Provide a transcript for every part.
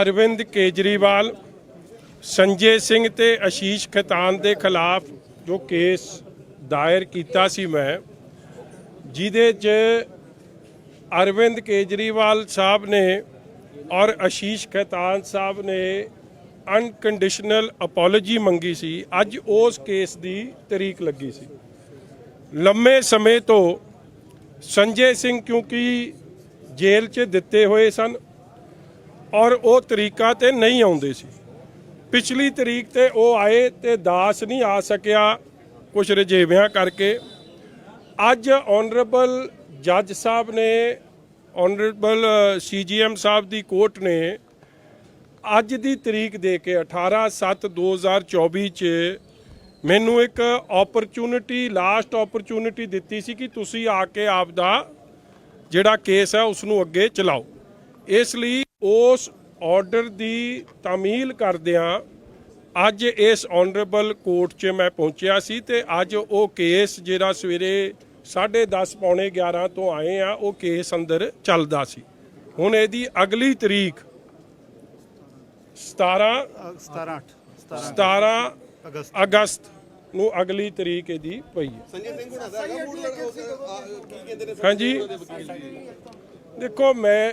ਅਰਵਿੰਦ ਕੇਜਰੀਵਾਲ, ਸੰਜੇ ਸਿੰਘ ਤੇ ਆਸ਼ੀਸ਼ ਖਤਾਨ ਦੇ ਖਿਲਾਫ ਜੋ ਕੇਸ ਦਾਇਰ ਕੀਤਾ ਸੀ ਮੈਂ, ਜਿਹਦੇ 'ਚ ਅਰਵਿੰਦ ਕੇਜਰੀਵਾਲ ਸਾਹਿਬ ਨੇ ਔਰ ਆਸ਼ੀਸ਼ ਖਤਾਨ ਸਾਹਿਬ ਨੇ ਅਨਕੰਡੀਸ਼ਨਲ ਅਪੋਲੋਜੀ ਮੰਗੀ ਸੀ, ਅੱਜ ਉਸ ਕੇਸ ਦੀ ਤਰੀਕ ਲੱਗੀ ਸੀ। ਲੰਮੇ ਸਮੇਂ ਤੋਂ ਸੰਜੇ ਸਿੰਘ ਕਿਉਂਕਿ ਜੇਲ੍ਹ 'ਚ ਦਿੱਤੇ ਹੋਏ ਸਨ ਔਰ ਉਹ ਤਰੀਕਾ ਤੇ ਨਹੀਂ ਆਉਂਦੇ ਸੀ। ਪਿਛਲੀ ਤਰੀਕ ਤੇ ਉਹ ਆਏ ਤੇ ਦਾਸ ਨਹੀਂ ਆ ਸਕਿਆ ਕੁਝ ਰਜੇਵਿਆਂ ਕਰਕੇ। ਅੱਜ ਆਨਰੇਬਲ ਜੱਜ ਸਾਹਿਬ ਨੇ ਆਨਰੇਬਲ ਸੀਜੀਐਮ ਸਾਹਿਬ ਦੀ ਕੋਰਟ ਨੇ ਅੱਜ ਦੀ ਤਰੀਕ ਦੇ ਕੇ 18/7/2024 ਚ ਮੈਨੂੰ ਇੱਕ ਓਪਰਚੁਨਿਟੀ ਲਾਸਟ ਓਪਰਚੁਨਿਟੀ ਦਿੱਤੀ ਸੀ ਕਿ ਤੁਸੀਂ ਆ ਕੇ ਆਪ ਦਾ ਜਿਹੜਾ ਕੇਸ ਹੈ ਉਸ ਨੂੰ ਅੱਗੇ ਚਲਾਓ। ਇਸ ਲਈ ਉਸ ਆਰਡਰ ਦੀ ਤਾਮੀਲ ਕਰਦਿਆਂ ਅੱਜ ਇਸ ਆਨਰੇਬਲ ਕੋਰਟ 'ਚ ਮੈਂ ਪਹੁੰਚਿਆ ਸੀ ਤੇ ਅੱਜ ਉਹ ਕੇਸ ਜਿਹੜਾ ਸਵੇਰੇ 10:30 ਪੌਣੇ 11 ਤੋਂ ਆਏ ਆ ਉਹ ਕੇਸ ਅੰਦਰ ਚੱਲਦਾ ਸੀ। ਹੁਣ ਇਹਦੀ ਅਗਲੀ ਤਰੀਕ 17 17 17 17 ਅਗਸਤ। ਅਗਸਤ ਨੂੰ ਅਗਲੀ ਤਰੀਕ ਇਹਦੀ ਪਈ ਹੈ। ਸੰਜੇ ਸਿੰਘ ਹੁਣਾਂ ਦਾ ਹੈਗਾ ਮੂਡ ਕੀ ਕਹਿੰਦੇ ਨੇ ਹਾਂਜੀ। ਦੇਖੋ ਮੈਂ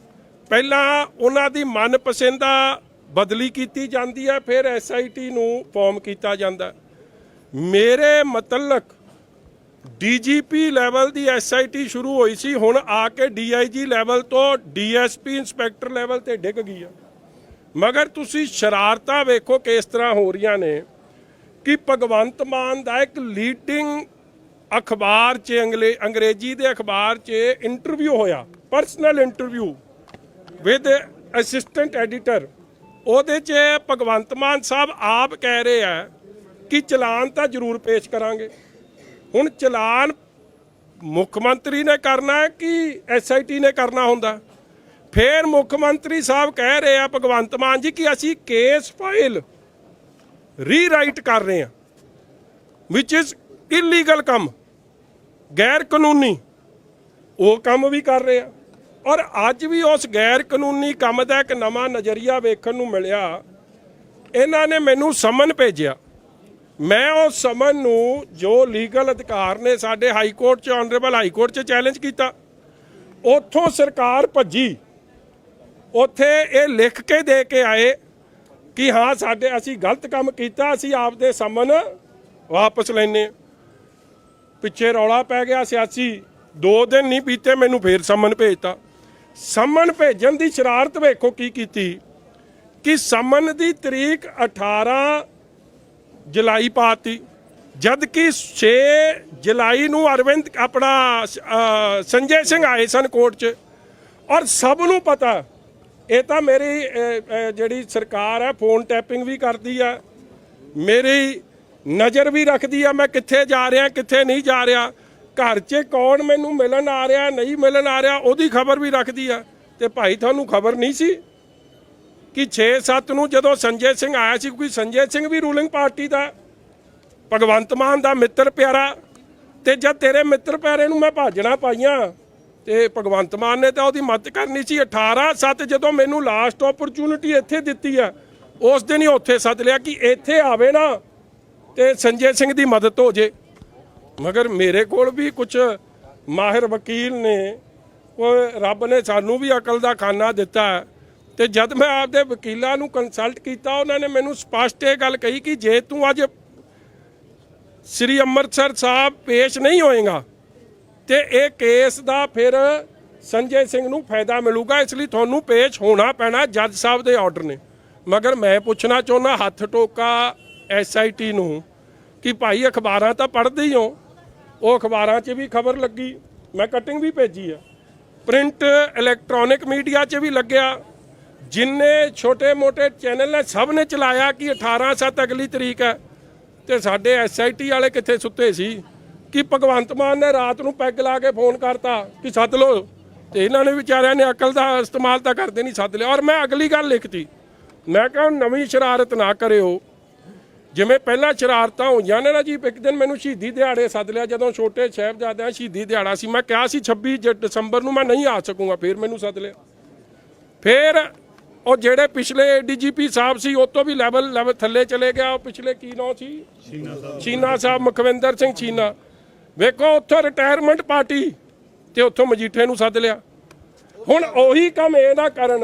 ਪਹਿਲਾਂ ਉਹਨਾਂ ਦੀ ਮਨਪਸੰਦਾ ਬਦਲੀ ਕੀਤੀ ਜਾਂਦੀ ਹੈ ਫਿਰ ਐਸਆਈਟੀ ਨੂੰ ਫਾਰਮ ਕੀਤਾ ਜਾਂਦਾ। ਮੇਰੇ ਮਤਲਕ ਡੀਜੀਪੀ ਲੈਵਲ ਦੀ ਐਸਆਈਟੀ ਸ਼ੁਰੂ ਹੋਈ ਸੀ, ਹੁਣ ਆ ਕੇ ਡੀਆਈਜੀ ਲੈਵਲ ਤੋਂ ਡੀਐਸਪੀ ਇੰਸਪੈਕਟਰ ਲੈਵਲ ਤੇ ਡਿੱਗ ਗਈ ਆ। ਮਗਰ ਤੁਸੀਂ ਸ਼ਰਾਰਤਾਂ ਵੇਖੋ ਕਿਸ ਤਰ੍ਹਾਂ ਹੋ ਰਹੀਆਂ ਨੇ ਕਿ ਭਗਵੰਤ ਮਾਨ ਦਾ ਇੱਕ ਲੀਡਿੰਗ ਅਖਬਾਰ 'ਚ, ਅੰਗਲੇ ਅੰਗਰੇਜ਼ੀ ਦੇ ਅਖਬਾਰ 'ਚ ਇੰਟਰਵਿਊ ਹੋਇਆ personal interview with assistant editor ਉਹਦੇ 'ਚ ਭਗਵੰਤ ਮਾਨ ਸਾਹਿਬ ਆਪ ਕਹਿ ਰਹੇ ਆ ਕਿ ਚਲਾਨ ਤਾਂ ਜ਼ਰੂਰ ਪੇਸ਼ ਕਰਾਂਗੇ। ਹੁਣ ਚਲਾਨ ਮੁੱਖ ਮੰਤਰੀ ਨੇ ਕਰਨਾ ਹੈ ਕਿ ਐਸਆਈਟੀ ਨੇ ਕਰਨਾ ਹੁੰਦਾ? ਫੇਰ ਮੁੱਖ ਮੰਤਰੀ ਸਾਹਿਬ ਕਹਿ ਰਹੇ ਆ ਭਗਵੰਤ ਮਾਨ ਜੀ ਕਿ ਅਸੀਂ ਕੇਸ ਫਾਈਲ ਰੀਰਾਈਟ ਕਰ ਰਹੇ ਹਾਂ ਵਿਚ ਇਜ਼ ਇਲੀਗਲ ਕੰਮ, ਗੈਰ ਕਾਨੂੰਨੀ। ਉਹ ਕੰਮ ਵੀ ਕਰ ਰਹੇ ਆ। ਔਰ ਅੱਜ ਵੀ ਉਸ ਗੈਰ ਕਾਨੂੰਨੀ ਕੰਮ ਦਾ ਇੱਕ ਨਵਾਂ ਨਜ਼ਰੀਆ ਵੇਖਣ ਨੂੰ ਮਿਲਿਆ। ਇਹਨਾਂ ਨੇ ਮੈਨੂੰ ਸਮਨ ਭੇਜਿਆ। ਮੈਂ ਉਸ ਸਮਨ ਨੂੰ ਜੋ ਲੀਗਲ ਅਧਿਕਾਰ ਨੇ ਸਾਡੇ ਹਾਈ ਕੋਰਟ ਚ, ਆਨਰੇਬਲ ਹਾਈ ਕੋਰਟ ਚ ਚੈਲੰਜ ਕੀਤਾ, ਉੱਥੋਂ ਸਰਕਾਰ ਭੱਜੀ। ਉੱਥੇ ਇਹ ਲਿਖ ਕੇ ਦੇ ਕੇ ਆਏ ਕਿ ਹਾਂ, ਸਾਡੇ, ਅਸੀਂ ਗਲਤ ਕੰਮ ਕੀਤਾ, ਅਸੀਂ ਆਪਦੇ ਸਮਨ ਵਾਪਸ ਲੈਨੇ ਪਿੱਛੇ ਰੌਲਾ ਪੈ ਗਿਆ ਸਿਆਸੀ। ਦੋ ਦਿਨ ਨਹੀਂ ਬੀਤੇ, ਮੈਨੂੰ ਫੇਰ ਸਮਨ ਭੇਜਤਾ। ਸਮਨ ਭੇਜਣ ਦੀ ਸ਼ਰਾਰਤ ਵੇਖੋ ਕੀ ਕੀਤੀ। ਕਿ ਸਮਨ ਦੀ ਤਰੀਕ 18 ਜੁਲਾਈ ਪਾਤੀ ਜਦ ਕਿ 6 ਜੁਲਾਈ ਨੂੰ ਅਰਵਿੰਦ ਆਪਣਾ ਸੰਜੇ ਸਿੰਘ ਆਏ ਸਨ ਕੋਰਟ 'ਚ। ਔਰ ਸਭ ਨੂੰ ਪਤਾ, ਇਹ ਤਾਂ ਮੇਰੀ ਜਿਹੜੀ ਸਰਕਾਰ ਹੈ ਫੋਨ ਟੈਪਿੰਗ ਵੀ ਕਰਦੀ ਆ। ਮੇਰੀ ਨਜ਼ਰ ਵੀ ਰੱਖਦੀ ਆ, ਮੈਂ ਕਿੱਥੇ ਜਾ ਰਿਹਾ, ਕਿੱਥੇ ਨਹੀਂ ਜਾ ਰਿਹਾ। ਘਰ 'ਚ ਕੌਣ ਮੈਨੂੰ ਮਿਲਣ ਆ ਰਿਹਾ, ਨਹੀਂ ਮਿਲਣ ਆ ਰਿਹਾ, ਉਹਦੀ ਖਬਰ ਵੀ ਰੱਖਦੀ ਆ। ਤੇ ਭਾਈ ਤੁਹਾਨੂੰ ਖਬਰ ਨਹੀਂ ਸੀ ਕਿ 6-7 ਨੂੰ ਜਦੋਂ ਸੰਜੇ ਸਿੰਘ ਆਇਆ ਸੀ, ਕਿਉਂਕਿ ਸੰਜੇ ਸਿੰਘ ਵੀ ਰੂਲਿੰਗ ਪਾਰਟੀ ਦਾ, ਭਗਵੰਤ ਮਾਨ ਦਾ ਮਿੱਤਰ ਪਿਆਰਾ, ਤੇ ਜਦ ਤੇਰੇ ਮਿੱਤਰ ਪਿਆਰੇ ਨੂੰ ਮੈਂ ਭਾਜਣਾ ਪਾਈਆਂ, ਤੇ ਭਗਵੰਤ ਮਾਨ ਨੇ ਤਾਂ ਉਹਦੀ ਮਦਦ ਕਰਨੀ ਸੀ। 18-7 ਜਦੋਂ ਮੈਨੂੰ ਲਾਸਟ ਓਪਰਚੁਨਿਟੀ ਇੱਥੇ ਦਿੱਤੀ ਆ, ਉਸ ਦਿਨ ਹੀ ਉੱਥੇ ਸੱਦ ਲਿਆ ਕਿ ਇੱਥੇ ਆਵੇ ਨਾ, ਤੇ ਸੰਜੇ ਸਿੰਘ ਦੀ ਮਦਦ ਹੋ ਜੇ। ਮਗਰ ਮੇਰੇ ਕੋਲ ਵੀ ਕੁਝ ਮਾਹਿਰ ਵਕੀਲ ਨੇ। ਉਹ ਰੱਬ ਨੇ ਸਾਨੂੰ ਵੀ ਅਕਲ ਦਾ ਖਾਨਾ ਦਿੱਤਾ। ਹੈ। ਤੇ ਜਦ ਮੈਂ ਆਪਦੇ ਵਕੀਲਾਂ ਨੂੰ ਕੰਸਲਟ ਕੀਤਾ, ਉਹਨਾਂ ਨੇ ਮੈਨੂੰ ਸਪਸ਼ਟ ਇਹ ਗੱਲ ਕਹੀ ਕਿ ਜੇ ਤੂੰ ਅੱਜ ਸ੍ਰੀ ਅੰਮ੍ਰਿਤਸਰ ਸਾਹਿਬ ਪੇਸ਼ ਨਹੀਂ ਹੋਏਗਾ, ਤੇ ਇਹ ਕੇਸ ਦਾ ਫਿਰ ਸੰਜੇ ਸਿੰਘ ਨੂੰ ਫਾਇਦਾ ਮਿਲੂਗਾ। ਇਸ ਲਈ ਤੁਹਾਨੂੰ ਪੇਸ਼ ਹੋਣਾ ਪੈਣਾ ਜੱਜ ਸਾਹਿਬ ਦੇ ਆਰਡਰ ਨੇ। ਮਗਰ ਮੈਂ ਪੁੱਛਣਾ ਚਾਹੁੰਦਾ, ਹੱਥ ਟੋਕਾ ਐਸਆਈਟੀ ਨੂੰ। ਕਿ ਭਾਈ ਅਖਬਾਰਾਂ ਤਾਂ ਪੜ੍ਹਦੇ ਹੀ ਹੋ। ਉਹ ਅਖਬਾਰਾਂ 'ਚ ਵੀ ਖਬਰ ਲੱਗੀ। ਮੈਂ ਕਟਿੰਗ ਵੀ ਭੇਜੀ ਆ। ਪ੍ਰਿੰਟ ਇਲੈਕਟ੍ਰੋਨਿਕ ਮੀਡੀਆ 'ਚ ਵੀ ਲੱਗਿਆ। ਜਿੰਨੇ ਛੋਟੇ-ਮੋਟੇ ਚੈਨਲ ਨੇ, ਸਭ ਨੇ ਚਲਾਇਆ ਕਿ 18 ਸੱਤ ਅਗਲੀ ਤਰੀਕ ਹੈ। ਤੇ ਸਾਡੇ ਐਸਆਈਟੀ ਵਾਲੇ ਕਿੱਥੇ ਸੁੱਤੇ ਸੀ? ਕਿ ਭਗਵੰਤ ਮਾਨ ਨੇ ਰਾਤ ਨੂੰ ਪੈਗ ਲਾ ਕੇ ਫੋਨ ਕਰਤਾ ਕਿ ਸੱਦ ਲਓ। ਤੇ ਇਹਨਾਂ ਨੇ ਵਿਚਾਰਿਆਂ ਨੇ ਅਕਲ ਦਾ ਇਸਤੇਮਾਲ ਤਾਂ ਕਰਦੇ ਨਹੀਂ ਸੱਦ ਲਿਆ। ਔਰ ਮੈਂ ਅਗਲੀ ਗੱਲ ਲਿਖਤੀ। ਮੈਂ ਕਿਹਾ, ਨਵੀਂ ਸ਼ਰਾਰਤ ਨਾ ਕਰਿਓ। ਜਿਵੇਂ ਪਹਿਲਾਂ ਸ਼ਰਾਰਤਾਂ ਹੋਈਆਂ ਨੇ ਨਾ ਜੀ ਇੱਕ ਦਿਨ ਮੈਨੂੰ ਸ਼ਹੀਦੀ ਦਿਹਾੜੇ ਸੱਦ ਲਿਆ ਜਦੋਂ ਛੋਟੇ ਸਾਹਿਬਜ਼ਾਦਿਆਂ ਸ਼ਹੀਦੀ ਦਿਹਾੜਾ ਸੀ ਮੈਂ ਕਿਹਾ ਸੀ 26 ਜ- ਦਸੰਬਰ ਨੂੰ ਮੈਂ ਨਹੀਂ ਆ ਸਕੂੰਗਾ ਫਿਰ ਮੈਨੂੰ ਸੱਦ ਲਿਆ। ਫਿਰ ਉਹ ਜਿਹੜੇ ਪਿਛਲੇ ਡੀਜੀਪੀ ਸਾਹਿਬ ਸੀ ਉਹ ਤੋਂ ਵੀ ਲੈਵਲ ਲੈਵਲ ਥੱਲੇ ਚਲੇ ਗਿਆ ਉਹ ਪਿਛਲੇ ਕੀ ਨਾਂ ਸੀ? ਚੀਨਾ ਸਾਹਿਬ। ਮੁਖਵਿੰਦਰ ਸਿੰਘ ਚੀਨਾ ਵੇਖੋ ਉੱਥੋਂ ਰਿਟਾਇਰਮੈਂਟ ਪਾਰਟੀ ਤੇ ਉੱਥੋਂ ਮਜੀਠੇ ਨੂੰ ਸੱਦ ਲਿਆ। ਹੁਣ ਉਹੀ ਕੰਮ ਇਹ ਨਾ ਕਰਨ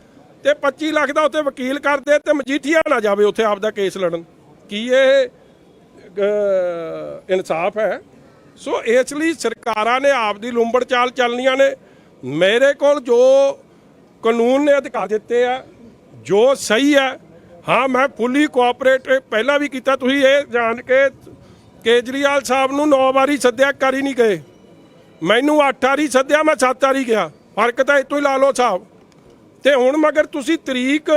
ਤੇ 25 ਲੱਖ ਦਾ ਉੱਥੇ ਵਕੀਲ ਕਰਦੇ ਤੇ ਮਜੀਠੀਆ ਨਾ ਜਾਵੇ ਉੱਥੇ ਆਪਦਾ ਕੇਸ ਲੜਨ। ਕੀ ਇਹ ਇਨਸਾਫ ਹੈ? ਸੋ ਇਸ ਲਈ ਸਰਕਾਰਾਂ ਨੇ ਆਪ ਦੀ ਲੂੰਬੜ ਚਾਲ ਚੱਲਣੀਆਂ ਨੇ। ਮੇਰੇ ਕੋਲ ਜੋ ਕਾਨੂੰਨ ਨੇ ਅਧਿਕਾਰ ਦਿੱਤੇ ਆ, ਜੋ ਸਹੀ ਹੈ, ਹਾਂ, ਮੈਂ ਫੁੱਲੀ ਕੋਆਪਰੇਟ ਪਹਿਲਾਂ ਵੀ ਕੀਤਾ, ਤੁਸੀਂ ਇਹ ਜਾਣ ਕੇ ਕੇਜਰੀਵਾਲ ਸਾਹਿਬ ਨੂੰ 9 ਵਾਰੀ ਸੱਦਿਆ ਕਰ ਹੀ ਨਹੀਂ ਗਏ। ਮੈਨੂੰ 8 ਵਾਰੀ ਸੱਦਿਆ, ਮੈਂ 7 ਵਾਰੀ ਗਿਆ। ਫ਼ਰਕ ਤਾਂ ਇਤੋਂ ਹੀ ਲਾ ਲਓ, ਸਾਹਿਬ। ਤੇ ਹੁਣ ਮਗਰ ਤੁਸੀਂ ਤਰੀਕ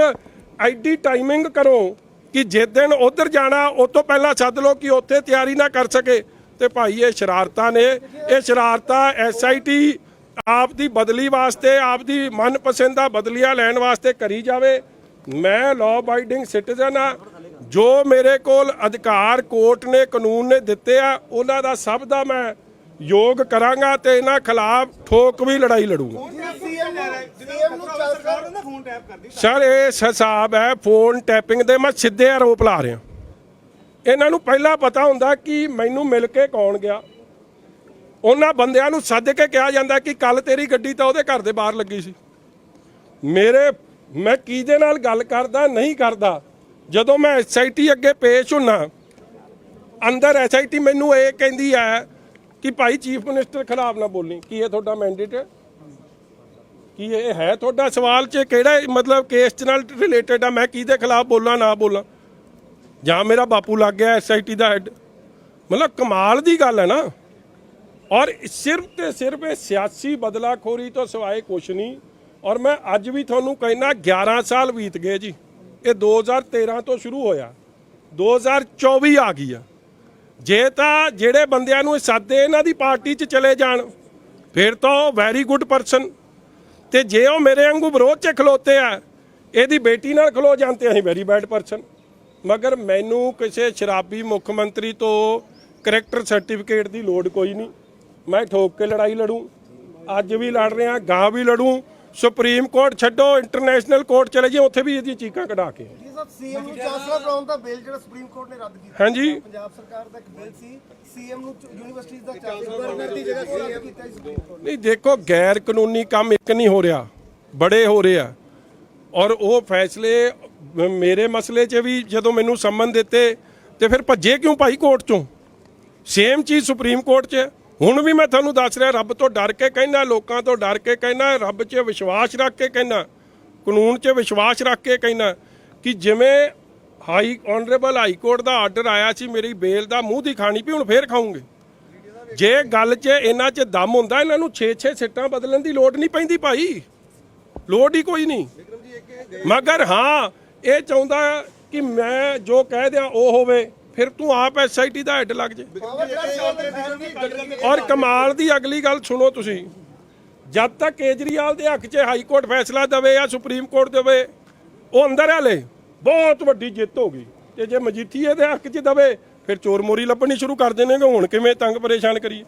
ਐਡੀ ਟਾਈਮਿੰਗ ਕਰੋ ਕਿ ਜਿਸ ਦਿਨ ਉਧਰ ਜਾਣਾ, ਉਸ ਤੋਂ ਪਹਿਲਾਂ ਸੱਦ ਲਓ ਕਿ ਉੱਥੇ ਤਿਆਰੀ ਨਾ ਕਰ ਸਕੇ। ਤੇ ਭਾਈ, ਇਹ ਸ਼ਰਾਰਤਾਂ ਨੇ। ਇਹ ਸ਼ਰਾਰਤਾਂ ਐਸਆਈਟੀ ਆਪ ਦੀ ਬਦਲੀ ਵਾਸਤੇ, ਆਪ ਦੀ ਮਨਪਸੰਦਾ ਬਦਲੀਆਂ ਲੈਣ ਵਾਸਤੇ ਕਰੀ ਜਾਵੇ। ਮੈਂ ਲਾਅ ਬਾਈਡਿੰਗ ਸਿਟੀਜ਼ਨ ਆ। ਜੋ ਮੇਰੇ ਕੋਲ ਅਧਿਕਾਰ ਕੋਰਟ ਨੇ, ਕਾਨੂੰਨ ਨੇ ਦਿੱਤੇ ਆ, ਉਹਨਾਂ ਦਾ ਸਭ ਦਾ ਮੈਂ ਯੋਗ ਕਰਾਂਗਾ ਤੇ ਇਹਨਾਂ ਖਿਲਾਫ ਠੋਕ ਵੀ ਲੜਾਈ ਲੜੂੰਗਾ। ਸਰ ਇਹ ਹਿਸਾਬ ਹੈ ਫੋਨ ਟੈਪਿੰਗ ਦੇ ਮੈਂ ਸਿੱਧੇ ਆਰੋਪ ਲਾ ਰਿਹਾ। ਇਹਨਾਂ ਨੂੰ ਪਹਿਲਾਂ ਪਤਾ ਹੁੰਦਾ ਕਿ ਮੈਨੂੰ ਮਿਲ ਕੇ ਕੌਣ ਗਿਆ। ਉਹਨਾਂ ਬੰਦਿਆਂ ਨੂੰ ਸੱਦ ਕੇ ਕਿਹਾ ਜਾਂਦਾ ਕਿ ਕੱਲ ਤੇਰੀ ਗੱਡੀ ਤਾਂ ਉਹਦੇ ਘਰ ਦੇ ਬਾਹਰ ਲੱਗੀ ਸੀ। ਮੇਰੇ ਮੈਂ ਕਿਹਦੇ ਨਾਲ ਗੱਲ ਕਰਦਾ ਨਹੀਂ ਕਰਦਾ? ਜਦੋਂ ਮੈਂ ਐਸਆਈਟੀ ਅੱਗੇ ਪੇਸ਼ ਹੁੰਨਾ ਅੰਦਰ ਐਸਆਈਟੀ ਮੈਨੂੰ ਇਹ ਕਹਿੰਦੀ ਹੈ ਕਿ ਭਾਈ ਚੀਫ ਮਿਨਿਸਟਰ ਖਿਲਾਫ ਨਾ ਬੋਲੀ। ਕੀ ਇਹ ਤੁਹਾਡਾ ਮੈਂਡੇਟ ਹੈ? ਕੀ ਇਹ ਹੈ ਤੁਹਾਡਾ ਸਵਾਲ 'ਚ ਕਿਹੜਾ ਮਤਲਬ ਕੇਸ 'ਚ ਨਾਲ ਰਿਲੇਟਡ ਆ? ਮੈਂ ਕਿਹਦੇ ਖਿਲਾਫ ਬੋਲਾਂ, ਨਾ ਬੋਲਾਂ? ਜਾਂ ਮੇਰਾ ਬਾਪੂ ਲੱਗ ਗਿਆ ਐਸਆਈਟੀ ਦਾ ਹੈੱਡ ਮਤਲਬ ਕਮਾਲ ਦੀ ਗੱਲ ਹੈ ਨਾ। ਔਰ ਸਿਰਫ ਤੇ ਸਿਰਫ ਇਹ ਸਿਆਸੀ ਬਦਲਾਖੋਰੀ ਤੋਂ ਸਿਵਾਏ ਕੁਛ ਨਹੀਂ। ਔਰ ਮੈਂ ਅੱਜ ਵੀ ਤੁਹਾਨੂੰ ਕਹਿਣਾ 11 ਸਾਲ ਬੀਤ ਗਏ ਜੀ। ਇਹ 2013 ਤੋਂ ਸ਼ੁਰੂ ਹੋਇਆ। 2024 ਆ ਗਈ ਆ। ਜੇ ਤਾਂ ਜਿਹੜੇ ਬੰਦਿਆਂ ਨੂੰ ਇਹ ਸਾਦੇ ਇਹਨਾਂ ਦੀ ਪਾਰਟੀ 'ਚ ਚਲੇ ਜਾਣ, ਫਿਰ ਤਾਂ ਉਹ ਵੈਰੀ ਗੁੱਡ ਪਰਸਨ ਤੇ ਜੇ ਉਹ ਮੇਰੇ ਵਾਂਗੂ ਵਿਰੋਧ 'ਚ ਖਲੋਤੇ ਆ, ਇਹਦੀ ਬੇਟੀ ਨਾਲ ਖਲੋ ਜਾਂਦੇ ਅਸੀਂ ਵੈਰੀ ਬੈਡ ਪਰਸਨ ਮਗਰ ਮੈਨੂੰ ਕਿਸੇ ਸ਼ਰਾਬੀ ਮੁੱਖ ਮੰਤਰੀ ਤੋਂ ਕਰੈਕਟਰ ਸਰਟੀਫਿਕੇਟ ਦੀ ਲੋੜ ਕੋਈ ਨਹੀਂ। ਮੈਂ ਠੋਕ ਕੇ ਲੜਾਈ ਲੜੂੰ, ਅੱਜ ਵੀ ਲੜ ਰਿਹਾ ਗਾਂ ਵੀ ਲੜੂੰ ਸੁਪਰੀਮ ਕੋਰਟ ਛੱਡੋ ਇੰਟਰਨੈਸ਼ਨਲ ਕੋਰਟ ਚਲੇ ਜਾਈਏ ਉੱਥੇ ਵੀ ਇਹਦੀਆਂ ਚੀਕਾਂ ਕਢਾ ਕੇ ਸਾਹਿਬ ਸੀਐਮ ਨੂੰ ਚਾਂਸਲਰ ਬਣਾਉਣ ਦਾ ਬਿੱਲ ਜਿਹੜਾ ਸੁਪਰੀਮ ਕੋਰਟ ਨੇ ਰੱਦ ਕੀਤਾ ਹਾਂਜੀ। ਪੰਜਾਬ ਸਰਕਾਰ ਦਾ ਇੱਕ ਬਿੱਲ ਸੀ ਸੀਐਮ ਨੂੰ ਯੂਨੀਵਰਸਿਟੀ ਦਾ ਚਾਂਸਲਰ ਦੀ ਜਗ੍ਹਾ ਸੀਐਮ ਕੀਤਾ ਸੀ ਸੁਪਰੀਮ ਕੋਰਟ ਨਹੀਂ ਦੇਖੋ ਗੈਰ ਕਾਨੂੰਨੀ ਕੰਮ ਇੱਕ ਨਹੀਂ ਹੋ ਰਿਹਾ ਬੜੇ ਹੋ ਰਹੇ ਆ। ਔਰ ਉਹ ਫੈਸਲੇ ਮੇਰੇ ਮਸਲੇ 'ਚ ਵੀ ਜਦੋਂ ਮੈਨੂੰ ਸੰਮਨ ਦਿੱਤੇ ਤੇ ਫਿਰ ਭੱਜੇ ਕਿਉਂ ਭਾਈ ਕੋਰਟ 'ਚੋਂ? ਸੇਮ ਚੀਜ਼ ਸੁਪਰੀਮ ਕੋਰਟ 'ਚ। ਹੁਣ ਵੀ ਮੈਂ ਤੁਹਾਨੂੰ ਦੱਸ ਰਿਹਾ ਰੱਬ ਤੋਂ ਡਰ ਕੇ ਕਹਿਣਾ ਲੋਕਾਂ ਤੋਂ ਡਰ ਕੇ ਕਹਿਣਾ ਰੱਬ 'ਚ ਵਿਸ਼ਵਾਸ ਰੱਖ ਕੇ ਕਹਿਣਾ ਕਾਨੂੰਨ 'ਚ ਵਿਸ਼ਵਾਸ ਰੱਖ ਕੇ ਕਹਿਣਾ ਕਿ ਜਿਵੇਂ ਹਾਈ ਆਨਰੇਬਲ ਹਾਈ ਕੋਰਟ ਦਾ ਆਰਡਰ ਆਇਆ ਸੀ, ਮੇਰੀ ਬੇਲ ਦਾ ਮੂੰਹ ਦੀ ਖਾਣੀ ਪਈ ਹੁਣ ਫੇਰ ਖਾਉਂਗੇ ਜੇ ਗੱਲ 'ਚ ਇਹਨਾਂ 'ਚ ਦਮ ਹੁੰਦਾ, ਇਹਨਾਂ ਨੂੰ 6-6 ਸਿੱਟਾਂ ਬਦਲਣ ਦੀ ਲੋੜ ਨਹੀਂ ਪੈਂਦੀ ਭਾਈ। ਲੋੜ ਹੀ ਕੋਈ ਨਹੀਂ। ਮਗਰ ਹਾਂ, ਇਹ ਚਾਹੁੰਦਾ ਕਿ ਮੈਂ ਜੋ ਕਹਿ ਦਿਆਂ ਉਹ ਹੋਵੇ, ਫਿਰ ਤੂੰ ਆਪ ਐਸਆਈਟੀ ਦਾ ਹੈੱਡ ਲੱਗ ਜੇ। ਔਰ ਕਮਾਲ ਦੀ ਅਗਲੀ ਗੱਲ ਸੁਣੋ ਤੁਸੀਂ। ਜਦ ਤੱਕ ਕੇਜਰੀਵਾਲ ਦੇ ਹੱਕ 'ਚ ਹਾਈ ਕੋਰਟ ਫੈਸਲਾ ਦੇਵੇ ਜਾਂ ਸੁਪਰੀਮ ਕੋਰਟ ਦੇਵੇ, ਉਹ ਅੰਦਰ ਹੈ ਹਲੇ। ਬਹੁਤ ਵੱਡੀ ਜਿੱਤ ਹੋ ਗਈ। ਤੇ ਜੇ ਮਜੀਠੀਏ ਦੇ ਹੱਕ 'ਚ ਦਵੇ, ਫਿਰ ਚੋਰ ਮੋਰੀ ਲੱਭਣੀ ਸ਼ੁਰੂ ਕਰ ਦੇਣਗੇ। ਹੁਣ ਕਿਵੇਂ ਤੰਗ ਪਰੇਸ਼ਾਨ ਕਰੀਏ?